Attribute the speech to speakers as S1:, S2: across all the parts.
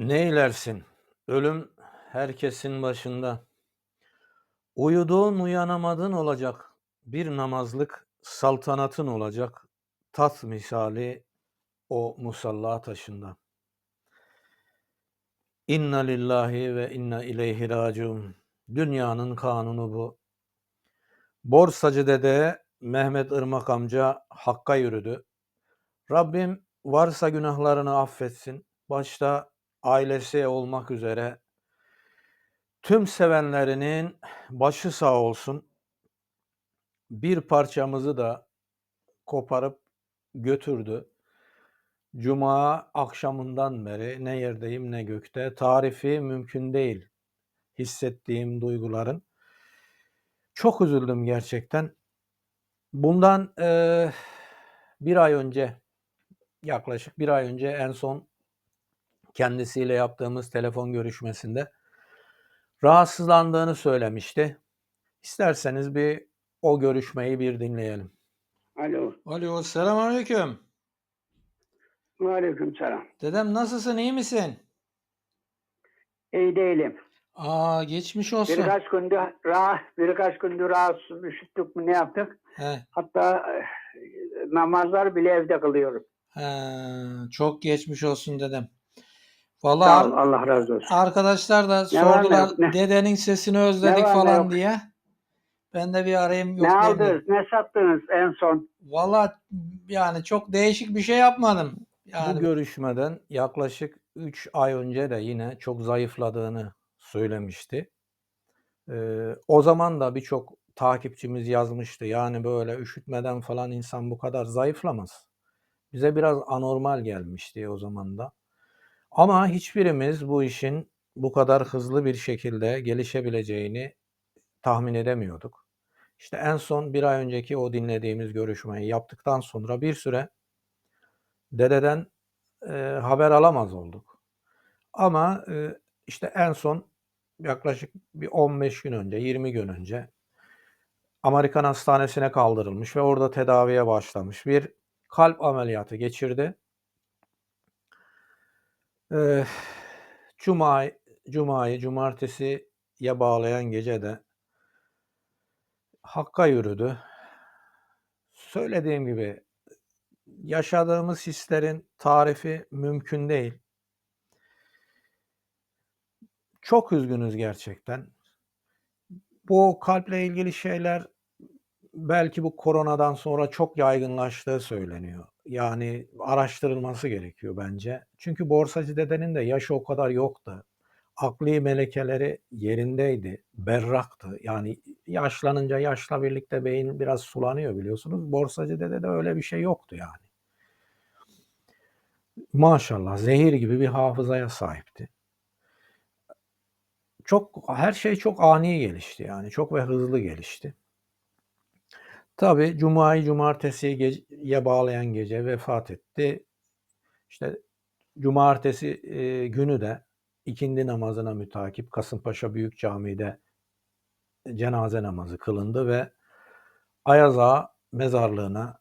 S1: Neylersin? Ölüm herkesin başında. Uyuduğun uyanamadın olacak. Bir namazlık saltanatın olacak. Tat misali o musalla taşında. İnna lillahi ve inna ileyhi raciun. Dünyanın kanunu bu. Borsacı dede Mehmet Irmak amca Hakk'a yürüdü. Rabbim varsa günahlarını affetsin. Başta ailesi olmak üzere tüm sevenlerinin başı sağ olsun. Bir parçamızı da koparıp götürdü. Cuma akşamından beri ne yerdeyim ne gökte. Tarifi mümkün değil hissettiğim duyguların. Çok üzüldüm gerçekten. Bundan eee, bir ay önce, yaklaşık bir ay önce en son kendisiyle yaptığımız telefon görüşmesinde rahatsızlandığını söylemişti. İsterseniz bir o görüşmeyi bir dinleyelim.
S2: Alo.
S1: Alo, selamünaleyküm.
S2: Aleyküm selam.
S1: Dedem nasılsın, iyi misin?
S2: İyi değilim.
S1: Aa, geçmiş olsun.
S2: Birkaç gündür rah, birkaç gündür rahatsız üşüttük mü ne yaptık?
S1: He,
S2: Hatta namazlar bile evde kılıyorum.
S1: he, çok geçmiş olsun dedem.
S2: Sağ ol, Allah razı olsun.
S1: arkadaşlar da
S2: Ne var ne
S1: sordular
S2: yok, ne-
S1: dedenin sesini özledik
S2: Ne var ne
S1: falan
S2: yok.
S1: diye. Ben de bir arayayım yok
S2: ne aldınız,
S1: dedim.
S2: ne sattınız en son?
S1: Valla yani çok değişik bir şey yapmadım. Yani bu görüşmeden yaklaşık 3 ay önce de yine çok zayıfladığını söylemişti. Ee, o zaman da birçok takipçimiz yazmıştı. Yani böyle üşütmeden falan insan bu kadar zayıflamaz. Bize biraz anormal gelmişti o zaman da. Ama hiçbirimiz bu işin bu kadar hızlı bir şekilde gelişebileceğini tahmin edemiyorduk. İşte en son bir ay önceki o dinlediğimiz görüşmeyi yaptıktan sonra bir süre dededen e, haber alamaz olduk. Ama e, işte en son yaklaşık bir 15 gün önce, 20 gün önce Amerikan hastanesine kaldırılmış ve orada tedaviye başlamış. Bir kalp ameliyatı geçirdi. Eee, Cuma, Cuma'yı cumartesiye bağlayan gece de Hakk'a yürüdü. Söylediğim gibi yaşadığımız hislerin tarifi mümkün değil. Çok üzgünüz gerçekten. Bu kalple ilgili şeyler belki bu koronadan sonra çok yaygınlaştığı söyleniyor. Yani araştırılması gerekiyor bence. Çünkü borsacı dedenin de yaşı o kadar yoktu. Akli melekeleri yerindeydi, berraktı. Yani yaşlanınca yaşla birlikte beyin biraz sulanıyor biliyorsunuz. Borsacı dede de öyle bir şey yoktu yani. Maşallah zehir gibi bir hafızaya sahipti. Çok her şey çok ani gelişti yani çok ve hızlı gelişti. Tabii Cuma'yı cumartesiye bağlayan gece vefat etti. İşte cumartesi e, günü de ikindi namazına mütakip Kasımpaşa Büyük Camii'de cenaze namazı kılındı ve Ayaz Ağa mezarlığına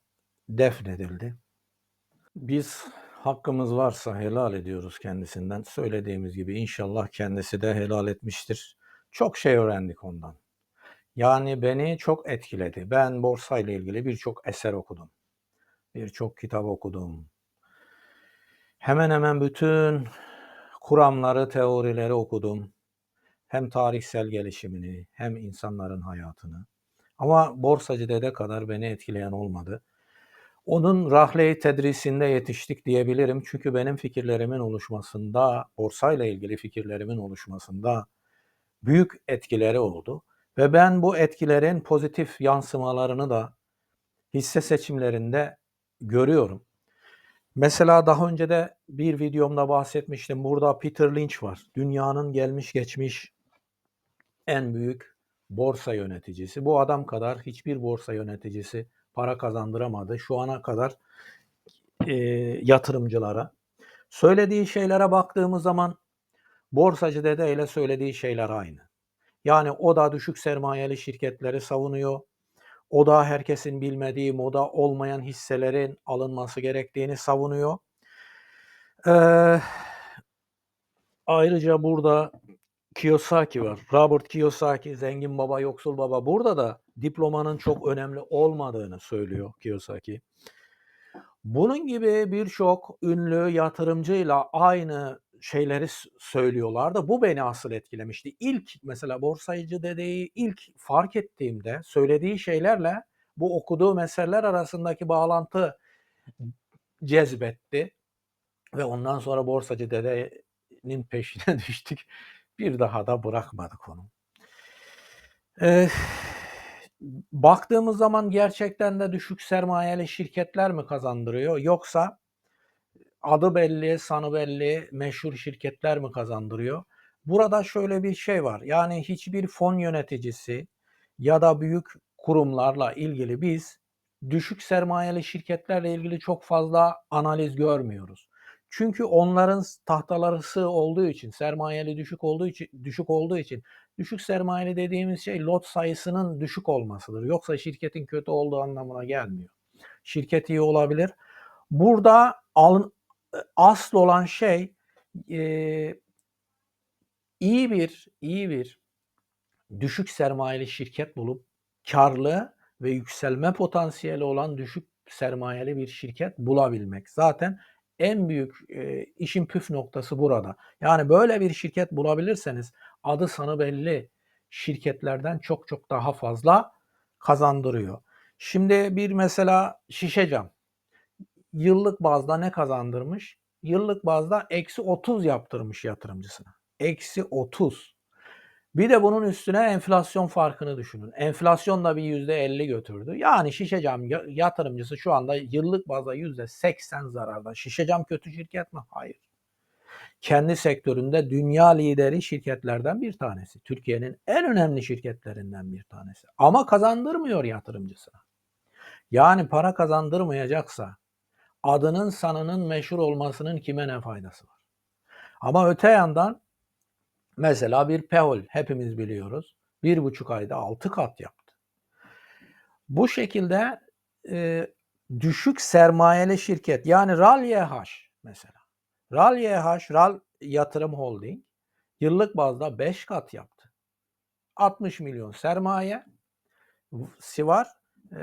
S1: defnedildi. Biz hakkımız varsa helal ediyoruz kendisinden. Söylediğimiz gibi inşallah kendisi de helal etmiştir. Çok şey öğrendik ondan. Yani beni çok etkiledi. Ben borsayla ilgili birçok eser okudum. Birçok kitap okudum. Hemen hemen bütün kuramları, teorileri okudum. Hem tarihsel gelişimini hem insanların hayatını. Ama borsacı dede kadar beni etkileyen olmadı. Onun rahle-i tedrisinde yetiştik diyebilirim. Çünkü benim fikirlerimin oluşmasında, borsayla ilgili fikirlerimin oluşmasında büyük etkileri oldu. Ve ben bu etkilerin pozitif yansımalarını da hisse seçimlerinde görüyorum. Mesela daha önce de bir videomda bahsetmiştim. Burada Peter Lynch var. Dünyanın gelmiş geçmiş en büyük borsa yöneticisi. Bu adam kadar hiçbir borsa yöneticisi para kazandıramadı şu ana kadar e, yatırımcılara. Söylediği şeylere baktığımız zaman borsacı dede ile söylediği şeyler aynı. Yani o da düşük sermayeli şirketleri savunuyor. O da herkesin bilmediği moda olmayan hisselerin alınması gerektiğini savunuyor. Ee, Ayrıca burada Kiyosaki var. Robert Kiyosaki, zengin baba, yoksul baba. Burada da diplomanın çok önemli olmadığını söylüyor Kiyosaki. Bunun gibi birçok ünlü yatırımcıyla aynı şeyleri s- söylüyorlardı. Bu beni asıl etkilemişti. İlk mesela borsayıcı dedeyi ilk fark ettiğimde söylediği şeylerle bu okuduğu meseleler arasındaki bağlantı cezbetti. Ve ondan sonra borsacı dedenin peşine düştük. Bir daha da bırakmadık onu. Eh, baktığımız zaman gerçekten de düşük sermayeli şirketler mi kazandırıyor yoksa adı belli, sanı belli, meşhur şirketler mi kazandırıyor? Burada şöyle bir şey var. Yani hiçbir fon yöneticisi ya da büyük kurumlarla ilgili biz düşük sermayeli şirketlerle ilgili çok fazla analiz görmüyoruz. Çünkü onların tahtaları sığ olduğu için, sermayeli düşük olduğu için, düşük olduğu için düşük sermayeli dediğimiz şey lot sayısının düşük olmasıdır. Yoksa şirketin kötü olduğu anlamına gelmiyor. Şirket iyi olabilir. Burada alın, asıl olan şey e, iyi bir iyi bir düşük sermayeli şirket bulup karlı ve yükselme potansiyeli olan düşük sermayeli bir şirket bulabilmek. Zaten en büyük e, işin püf noktası burada. Yani böyle bir şirket bulabilirseniz adı sanı belli şirketlerden çok çok daha fazla kazandırıyor. Şimdi bir mesela şişe cam yıllık bazda ne kazandırmış? Yıllık bazda eksi 30 yaptırmış yatırımcısına. Eksi 30. Bir de bunun üstüne enflasyon farkını düşünün. Enflasyon da bir %50 götürdü. Yani şişe cam ya- yatırımcısı şu anda yıllık bazda %80 zararda. Şişe cam kötü şirket mi? Hayır. Kendi sektöründe dünya lideri şirketlerden bir tanesi. Türkiye'nin en önemli şirketlerinden bir tanesi. Ama kazandırmıyor yatırımcısına. Yani para kazandırmayacaksa adının sanının meşhur olmasının kime ne faydası var? Ama öte yandan mesela bir Pehol hepimiz biliyoruz. Bir buçuk ayda altı kat yaptı. Bu şekilde e, düşük sermayeli şirket yani RAL YH mesela. RAL YH, RAL Yatırım Holding yıllık bazda 5 kat yaptı. 60 milyon sermaye var. Ee,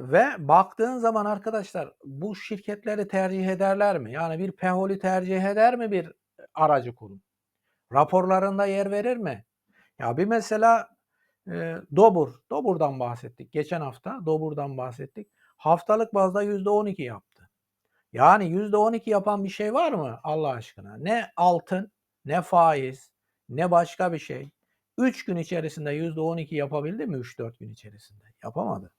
S1: ve baktığın zaman arkadaşlar bu şirketleri tercih ederler mi? Yani bir Pehol'i tercih eder mi bir aracı kurum? Raporlarında yer verir mi? Ya bir mesela e, Dobur, Dobur'dan bahsettik. Geçen hafta Dobur'dan bahsettik. Haftalık bazda %12 yaptı. Yani %12 yapan bir şey var mı Allah aşkına? Ne altın, ne faiz, ne başka bir şey. 3 gün içerisinde %12 yapabildi mi 3-4 gün içerisinde? Yapamadı.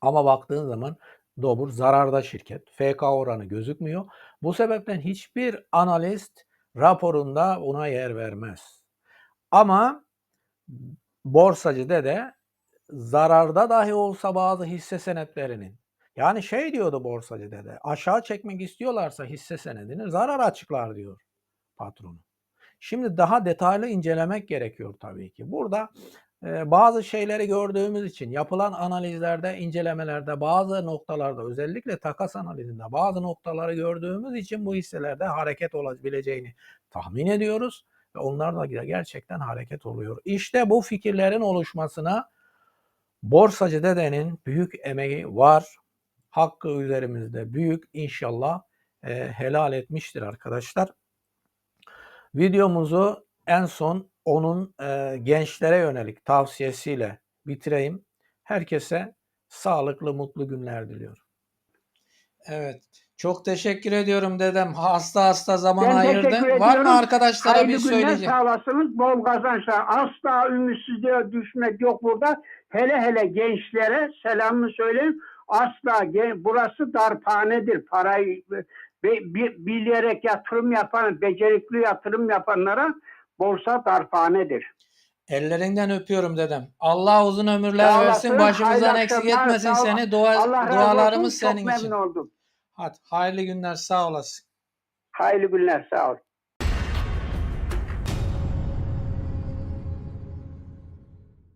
S1: Ama baktığın zaman Dobur zararda şirket. FK oranı gözükmüyor. Bu sebepten hiçbir analist raporunda buna yer vermez. Ama borsacı dede zararda dahi olsa bazı hisse senetlerinin yani şey diyordu borsacı dede aşağı çekmek istiyorlarsa hisse senedini zarar açıklar diyor patronu. Şimdi daha detaylı incelemek gerekiyor tabii ki. Burada bazı şeyleri gördüğümüz için yapılan analizlerde, incelemelerde, bazı noktalarda özellikle takas analizinde bazı noktaları gördüğümüz için bu hisselerde hareket olabileceğini tahmin ediyoruz ve onlar da gerçekten hareket oluyor. İşte bu fikirlerin oluşmasına borsacı dedenin büyük emeği var. Hakkı üzerimizde büyük inşallah e, helal etmiştir arkadaşlar. Videomuzu en son onun e, gençlere yönelik tavsiyesiyle bitireyim. Herkese sağlıklı, mutlu günler diliyorum.
S3: Evet. Çok teşekkür ediyorum dedem. Hasta hasta zaman
S2: Ben
S3: ayırdı.
S2: teşekkür
S3: Var mı arkadaşlara
S2: Hayırlı
S3: bir
S2: günler
S3: söyleyeceğim?
S2: sağlasınız. Bol kazançlar. Asla ümitsizliğe düşmek yok burada. Hele hele gençlere selamını söyleyeyim. Asla gen- burası darphanedir. Parayı bilerek yatırım yapan, becerikli yatırım yapanlara borsa darphanedir.
S3: Ellerinden öpüyorum dedem. Allah uzun ömürler
S2: Sağ
S3: versin.
S2: olasın.
S3: Başımızdan eksik etmesin seni. Dua,
S2: Allah
S3: dualarımız.
S2: Çok
S3: senin için.
S2: memnun oldum.
S3: Hadi hayırlı günler. Sağ olasın.
S2: Hayırlı günler. Sağ ol.